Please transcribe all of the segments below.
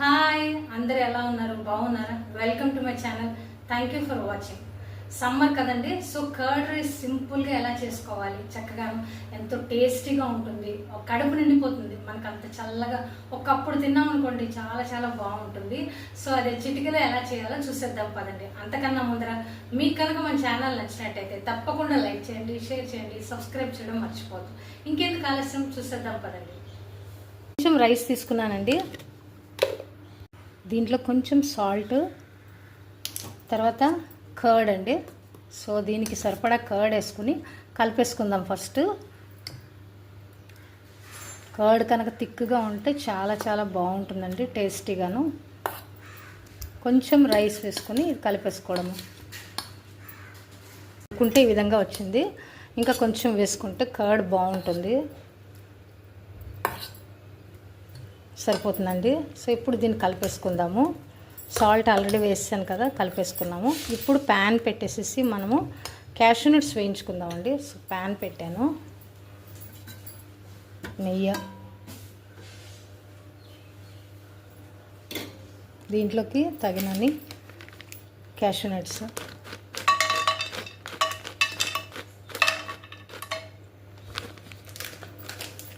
Hi అందరు ఎలా ఉన్నారు? బాగున్నారా? Welcome to my channel thank you for watching summer కదండి. సో కర్డ్ రైస్ సింపుల్గా ఎలా చేసుకోవాలి? చక్కగా ఎంతో టేస్టీగా ఉంటుంది. ఒక కడుపు నిండిపోతుంది. మనకు అంత చల్లగా ఒకప్పుడు తిన్నాం అనుకోండి చాలా చాలా బాగుంటుంది. సో అది చిటికలో ఎలా చేయాలో చూసేద్దాం పదండి. అంతకన్నా ముందర మీకు కనుక మన ఛానల్ నచ్చినట్టయితే తప్పకుండా లైక్ చేయండి షేర్ చేయండి సబ్స్క్రైబ్ చేయడం మర్చిపోద్దు ఇంకెందుకు ఆలస్యం? చూసేద్దాం పదండి. కొంచెం రైస్ తీసుకున్నానండి. దీంట్లో కొంచెం సాల్ట్ తర్వాత కర్డ్ అండి. సో దీనికి సరిపడా కర్డ్ వేసుకుని కలిపేసుకుందాం ఫస్ట్. కర్డ్ కనుక థిక్గా ఉంటే చాలా చాలా బాగుంటుందండి టేస్టీగాను. కొంచెం రైస్ వేసుకుని కలిపేసుకోవడము. అనుకుంటే ఈ విధంగా వచ్చింది. ఇంకా కొంచెం వేసుకుంటే కర్డ్ బాగుంటుంది. సరిపోతుందండి. సో ఇప్పుడు దీన్ని కలిపేసుకుందాము. సాల్ట్ ఆల్రెడీ వేసాను కదా కలిపేసుకున్నాము. ఇప్పుడు ప్యాన్ పెట్టేసేసి మనము క్యాషూ నట్స్ వేయించుకుందామండి. సో ప్యాన్ పెట్టాను. నెయ్యి. దీంట్లోకి తగినన్ని క్యాషూ నట్స్.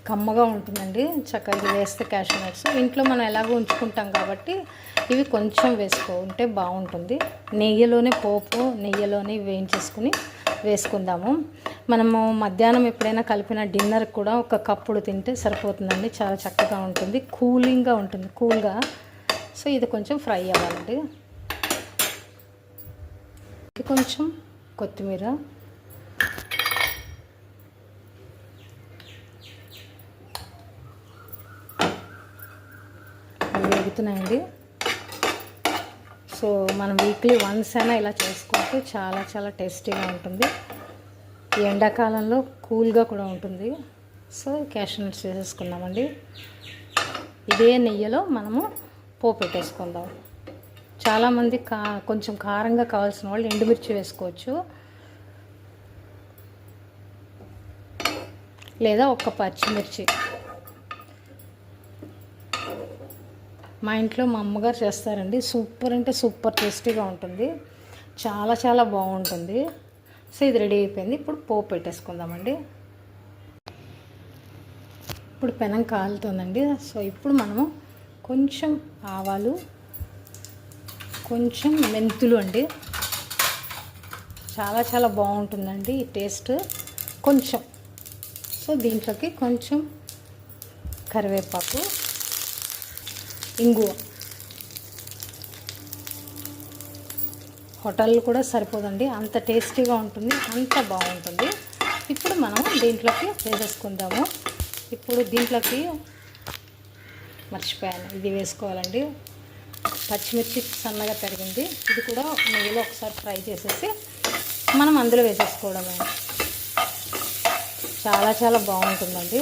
కమ్మగా ఉంటుందండి. చక్కగా ఇది వేస్తే క్యాషూ నట్స్ ఇంట్లో మనం ఎలాగో ఉంచుకుంటాం కాబట్టి ఇవి కొంచెం వేసుకుంటే బాగుంటుంది. నెయ్యిలోనే పోపు నెయ్యిలోనే వేయించేసుకుని వేసుకుందాము. మనము మధ్యాహ్నం ఎప్పుడైనా కలిపిన డిన్నర్ కూడా ఒక కప్పుడు తింటే సరిపోతుందండి. చాలా చక్కగా ఉంటుంది. కూలింగ్గా ఉంటుంది. కూల్గా. సో ఇది కొంచెం ఫ్రై అవ్వాలండి. ఇది కొంచెం కొత్తిమీర. అవుతున్నాయండి సో మనం వీక్లీ వన్స్ అయినా ఇలా చేసుకుంటే చాలా చాలా టేస్టీగా ఉంటుంది. ఈ ఎండాకాలంలో కూల్గా కూడా ఉంటుంది. సో క్యాష్ నట్స్ ఇదే నెయ్యిలో మనము పోపు పెట్టేసుకుందాం. చాలామంది కా కొంచెం కారంగా కావాల్సిన వాళ్ళు ఎండుమిర్చి వేసుకోవచ్చు. లేదా ఒక్క పచ్చిమిర్చి. మా ఇంట్లో మా అమ్మగారు చేస్తారండి. సూపర్ అంటే సూపర్ టేస్టీగా ఉంటుంది. చాలా చాలా బాగుంటుంది. సో ఇది రెడీ అయిపోయింది. ఇప్పుడు పోపు పెట్టేసుకుందామండి. ఇప్పుడు పెనం కాలుతుందండి. సో ఇప్పుడు మనము కొంచెం ఆవాలు కొంచెం మెంతులు అండి. చాలా చాలా బాగుంటుందండి ఈ టేస్ట్. కొంచెం. సో దీంట్లోకి కొంచెం కరివేపాకు ఇంగువ. హోటల్ కూడా సరిపోదండి. అంత టేస్టీగా ఉంటుంది అంత బాగుంటుంది. ఇప్పుడు మనం దీంట్లోకి వేసేసుకుందాము. ఇప్పుడు దీంట్లోకి మర్చిపోయాను. ఇది వేసుకోవాలండి. పచ్చిమిర్చి సన్నగా తరిగింది. ఇది కూడా నెయ్యిలో ఒకసారి ఫ్రై చేసేసి మనం అందులో వేసేసుకోవడమే. చాలా చాలా బాగుంటుందండి.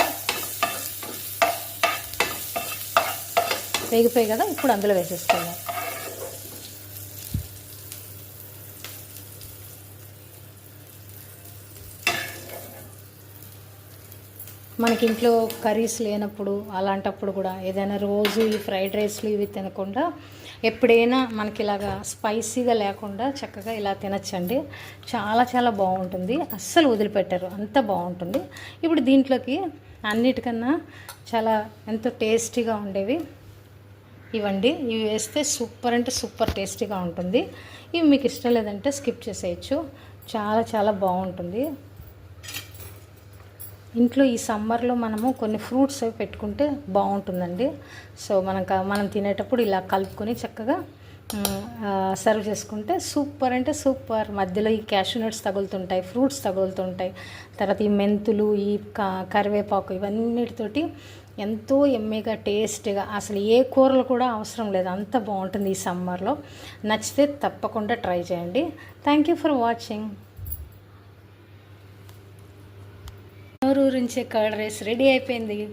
వేగిపోయి కదా ఇప్పుడు అందులో వేసేసుకుందాం. మనకి ఇంట్లో కర్రీస్ లేనప్పుడు అలాంటప్పుడు కూడా ఏదైనా రోజు ఈ ఫ్రైడ్ రైస్లు ఇవి తినకుండా ఎప్పుడైనా మనకి ఇలాగా స్పైసీగా లేకుండా చక్కగా ఇలా తినచ్చండి. చాలా చాలా బాగుంటుంది. అస్సలు వదిలిపెట్టారు. అంత బాగుంటుంది. ఇప్పుడు దీంట్లోకి అన్నిటికన్నా చాలా ఎంతో టేస్టీగా ఉండేవి ఇవ్వండి. ఇవి వేస్తే సూపర్ అంటే సూపర్ టేస్టీగా ఉంటుంది. ఇవి మీకు ఇష్టం లేదంటే స్కిప్ చేసేయచ్చు. చాలా చాలా బాగుంటుంది. ఇంట్లో ఈ సమ్మర్లో మనము కొన్ని ఫ్రూట్స్ అవి పెట్టుకుంటే బాగుంటుందండి. సో మనం మనం తినేటప్పుడు ఇలా కలుపుకొని చక్కగా సర్వ్ చేసుకుంటే సూపర్ అంటే సూపర్. మధ్యలో ఈ క్యాషూ నట్స్ తగులుతుంటాయి ఫ్రూట్స్ తగులుతుంటాయి. తర్వాత ఈ మెంతులు ఈ క- కరివేపాకు ఇవన్నిటితోటి ఎంతో ఎమ్మీగా టేస్ట్గా అసలు ఏ కూరలు కూడా అవసరం లేదు. అంత బాగుంటుంది ఈ సమ్మర్లో. నచ్చితే తప్పకుండా ట్రై చేయండి. థ్యాంక్ యూ ఫర్ వాచింగ్ నోరూరించే కర్డ్ రైస్ రెడీ అయిపోయింది.